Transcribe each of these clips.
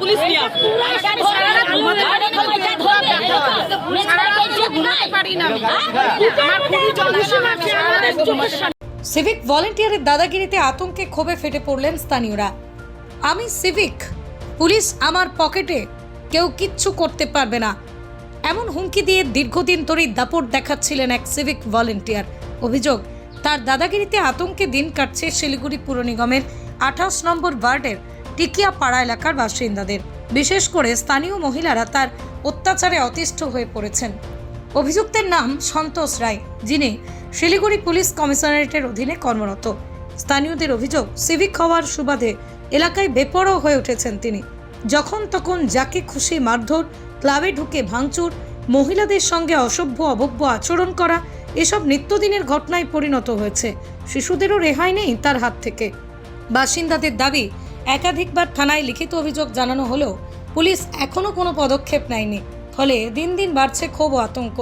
Police civic ভলেন্টিয়ারের দাদাগিরিতে আতঙ্কে ক্ষোভে ফেটে পড়লেন স্থানীয়রা। আমি সিভিক, পুলিশ আমার পকেটে, কেউ কিচ্ছু করতে পারবে না। এমন হুমকি দিয়ে দীর্ঘদিন ধরেই দাপট দেখাচ্ছিলেন এক সিভিক ভলেন্টিয়ার। অভিযোগ, তার দাদাগিরিতে আতঙ্কে দিন কাটছে শিলিগুড়ি পুর নিগমের আঠাশ নম্বর ওয়ার্ডের টিকিয়া পাড়া এলাকার বাসিন্দাদের। বিশেষ করে স্থানীয় মহিলারা তার অত্যাচারে অতিষ্ঠ হয়ে পড়েছেন। অভিযুক্তের নাম সন্তোষ রায়, যিনি শিলিগুড়ি পুলিশ কমিশনারেটের অধীনে কর্মরত। স্থানীয়দের অভিযোগ, সিভিক হওয়ার সুবাদে এলাকায় বেপরোয়া হয়ে উঠেছেন তিনি। যখন তখন যাকে খুশি মারধর, ক্লাবে ঢুকে ভাঙচুর, মহিলাদের সঙ্গে অসভ্য অভব্য আচরণ করা, এসব নিত্যদিনের ঘটনায় পরিণত হয়েছে। শিশুদেরও রেহাই নেই তার হাত থেকে। বাসিন্দাদের দাবি একাধিকবার থানায় লিখিত অভিযোগ জানানো হলেও পুলিশ এখনও কোনো পদক্ষেপ নেয়নি। ফলে দিন দিন বাড়ছে ক্ষোভ ও আতঙ্ক।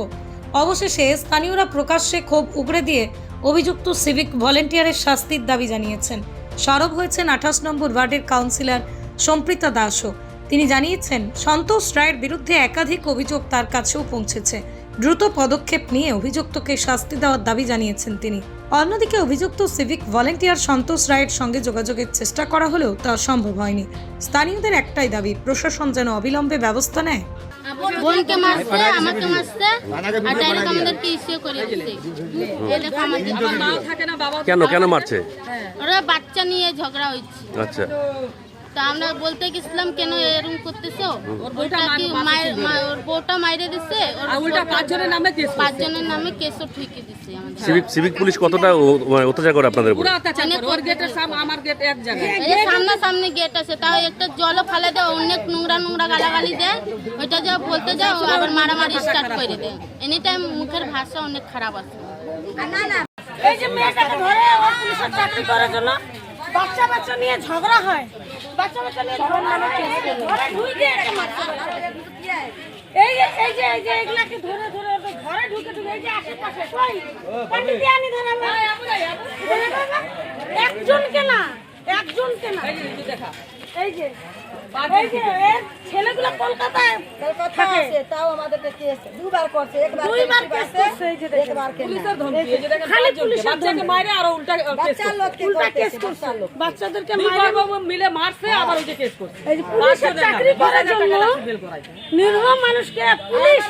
অবশেষে স্থানীয়রা প্রকাশ্যে ক্ষোভ উগড়ে দিয়ে অভিযুক্ত সিভিক ভলেন্টিয়ারের শাস্তির দাবি জানিয়েছেন। সরব হয়েছেন আঠাশ নম্বর ওয়ার্ডের কাউন্সিলর সম্প্রীতা দাসও। তিনি জানিয়েছেন, সন্তোষ রায়ের বিরুদ্ধে একাধিক অভিযোগ তার কাছেও পৌঁছেছে। দ্রুত পদক্ষেপ নিয়ে অভিযুক্তকে শাস্তি দেওয়ার দাবি জানিয়েছেন তিনি। অন্যদিকে অভিযুক্ত সিভিক ভলেন্টিয়ার সন্তোষ রায়ের সঙ্গে যোগাযোগের চেষ্টা করা হলেও তা সম্ভব হয়নি। স্থানীয়দের একটাই দাবি প্রশাসন যেন অবিলম্বে ব্যবস্থা নেয়। বোনকে মারছে আমাকে মারছে আর ডাইরেক্ট আমাদেরকে ইসে করে দিচ্ছে। এই দেখো আমাদের কেন কেন মারছে? ওরা বাচ্চা নিয়ে ঝগড়া হচ্ছে। আচ্ছা। তা আমরা বলতে গেছিলাম কেন এরকম করতেছো? ওর বউটা মাইরে দিচ্ছে ওর উল্টা পাঁচজনের নামে কেস পাঁচজনের নামে কেসও ঠুকে দিচ্ছে সিভিক সিভিক পুলিশ কতটা মানে অত্যাচার করে আপনাদের উপর? পুরো অত্যাচার করে। ওর গেটের সাম আমার গেট এক জায়গায়। এই যে সামনাসামনি গেট আছে তাও একটা জলও ফালে দেয় অনেক নোংরা নোংরা গালাগালি দেয়। ওইটা যা বলতে যাও আবার মারামারি স্টার্ট করে দেয়। এনি টাইম মুখের ভাষা অনেক খারাপ আছে। এই যে মেয়েটাকে ধরে ও পুলিশের চাকরি করার জন্য। বাচ্চা বাচ্চা নিয়ে ঝগড়া হয়। বাচ্চা বাচ্চা নিয়ে ঝগড়া হয়। ঢুকে। এই যে এই যে এই যে এগুলাকে ধরে ধরে ঘরে ঢুকে ঢুকে এই যে আশেপাশে কই পানি দিয়ে আনি ধরে একজনকে না একজনকে না এই যে এই যে ছেলেগুলো কলকাতায় থাকে। তাও আমাদেরকে কেস দুবার করছে একবার দুইবার কেস করছে এই যে একবার কেন পুলিশের ধমকি এই যে দেখেন খালি পুলিশের বাচ্চাকে মারে আর উল্টা কেস লোককে উল্টা কেস করছে। বাচ্চাদেরকে মারে বাবা মিলে মারছে আবার ওই যে কেস করছে। এই যে পুলিশের চাকরি করার জন্য টাকা লাঠি বেল করাইছে। নির্ভর মানুষকে পুলিশ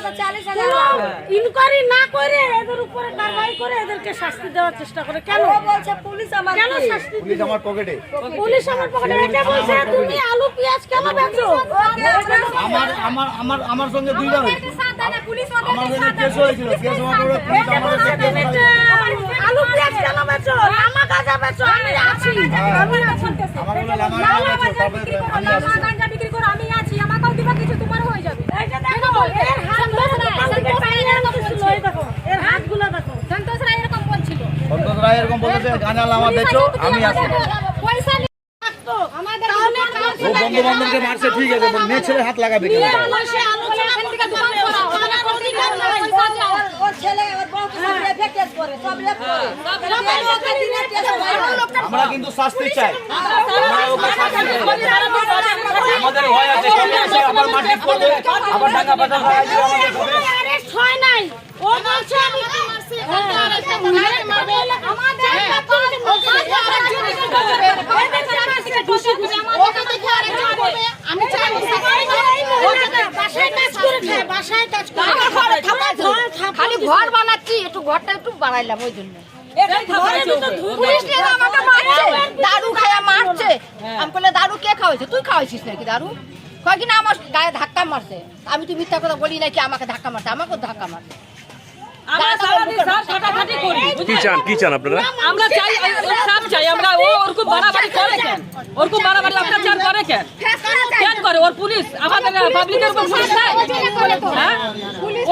ইনকোয়ারি না করে এদের উপরে কারবাই করে এদেরকে শাস্তি দেওয়ার চেষ্টা করে। কেন? বলছে পুলিশ আমার কেন শাস্তি পুলিশ আমার পকেটে পুলিশ আমার পকেটে বলছে তুমি আলু পেঁয়াজ কেন বেচো আমার আমার আমার আমার সঙ্গে দুইবার হয়েছে। আমার সঙ্গে কেস হয়েছিল কেস হওয়ার পরে পুলিশ আমার কাছে কেস তুমি আলু পেঁয়াজ কেন বেচো লামা গাঁজা বেচো আমি আছি। আমি আছি আমার বলে লামা বেচো, তবে আমি আসছি। বিক্রি করো আমি আছি। আমাকেও দিবা কিছু তোমার হয়ে যাবে। এই দেখো এর হাত দেখো হাতগুলো দেখো। সন্তোষ রায় এরকম বলছিল। সন্তোষ রায় এরকম বলেছে গাঁজা লামা বেচো আমি আসি পয়সা থাকতো আমাদের তাহলে ও বন্ধু বান্ধবকে মারছে ঠিক আছে মেয়ে ছেলে হাত লাগাবে কেন? ওকে দিনে কেস আমরা কিন্তু শাস্তি চাই। আমরা ওকে শাস্তি চাই। আমাদের ভয় আছে। আবার মারপিট করবে। আবার টাকা পয়সা খাওয়াই দিবে আমাদের সাথে। অ্যারেস্ট হয় নাই ও বলছে আমি আমাদের আমি চাই বাসায় কাজ করে খায় বাসায় কাজ করে খালি ঘর বানাচ্ছি একটু ঘরটা একটু বাড়াইলাম ওই জন্য। দারু মারছে। আমি বলে দারু কে খাওয়াইছে? তুই খাওয়াইছিস নাকি দারু? কয় কিনা আমার গায়ে ধাক্কা মারছে। আমি তো মিথ্যা কথা বলি নাকি আমাকে ধাক্কা মারছে? আমাকে ধাক্কা মারছে। আমরা সারাদিন সার কাটাকাটি করি কি চান? কি চান আপনারা? আমরা চাই ওর সাপ চাই। আমরা ও ওরকম বাড়াবাড়ি করে কেন? ওরকম বাড়াবাড়ি অত্যাচার করে কেন? কেন করে? ওর পুলিশ আমাদের পাবলিকের উপর পুলিশ হ্যাঁ?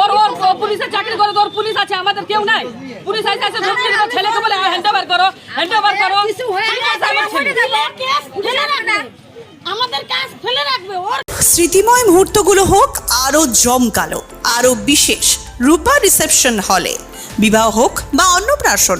ওর ওর পুলিশে পুলিশের চাকরি করে ওর পুলিশ আছে আমাদের কেউ নাই। পুলিশ আছে আছে ধমকি দিল ছেলেকে বলে হ্যান্ড ওভার করো হ্যান্ড ওভার করো। আমাদের কাজ ফেলে রাখবে। ওর স্মৃতিময় মুহূর্তগুলো হোক আরও জমকালো আরও বিশেষ। রূপা রিসেপশন হলে। বিবাহ হোক বা অন্নপ্রাশন